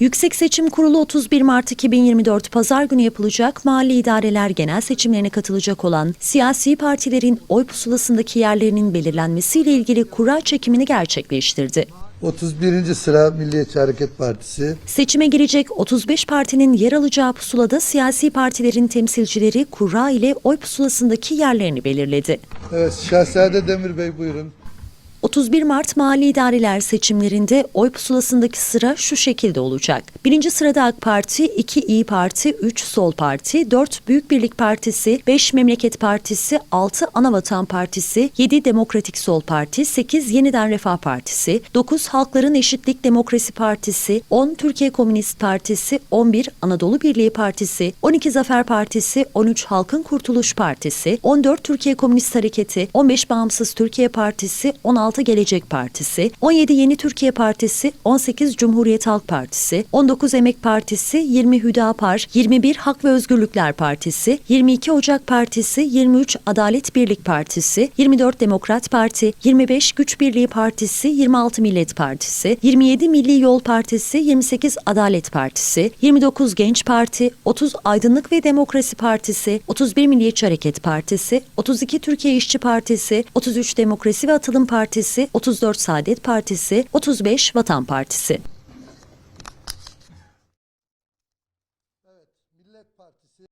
Yüksek Seçim Kurulu 31 Mart 2024 Pazar günü yapılacak mahalli idareler genel seçimlerine katılacak olan siyasi partilerin oy pusulasındaki yerlerinin belirlenmesiyle ilgili kura çekimini gerçekleştirdi. 31. sıra Milliyetçi Hareket Partisi, Seçime girecek 35 partinin yer alacağı pusulada siyasi partilerin temsilcileri kura ile oy pusulasındaki yerlerini belirledi. evet Şahzade Demir Bey buyurun. 31 Mart mahalli idareler seçimlerinde oy pusulasındaki sıra şu şekilde olacak. Birinci sırada AK Parti, 2 İyi Parti, 3 Sol Parti, 4 Büyük Birlik Partisi, 5 Memleket Partisi, 6 Anavatan Partisi, 7 Demokratik Sol Parti, 8 Yeniden Refah Partisi, 9 Halkların Eşitlik Demokrasi Partisi, 10 Türkiye Komünist Partisi, 11 Anadolu Birliği Partisi, 12 Zafer Partisi, 13 Halkın Kurtuluş Partisi, 14 Türkiye Komünist Hareketi, 15 Bağımsız Türkiye Partisi, 16 Gelecek Partisi, 17 Yeni Türkiye Partisi, 18 Cumhuriyet Halk Partisi, 19 Emek Partisi, 20 Hüdapar, 21 Hak ve Özgürlükler Partisi, 22 Ocak Partisi, 23 Adalet Birlik Partisi, 24 Demokrat Parti, 25 Güç Birliği Partisi, 26 Millet Partisi, 27 Milli Yol Partisi, 28 Adalet Partisi, 29 Genç Parti, 30 Aydınlık ve Demokrasi Partisi, 31 Milliyetçi Hareket Partisi, 32 Türkiye İşçi Partisi, 33 Demokrasi ve Atılım Partisi, Partisi, 34 Saadet Partisi, 35 Vatan Partisi. Partisi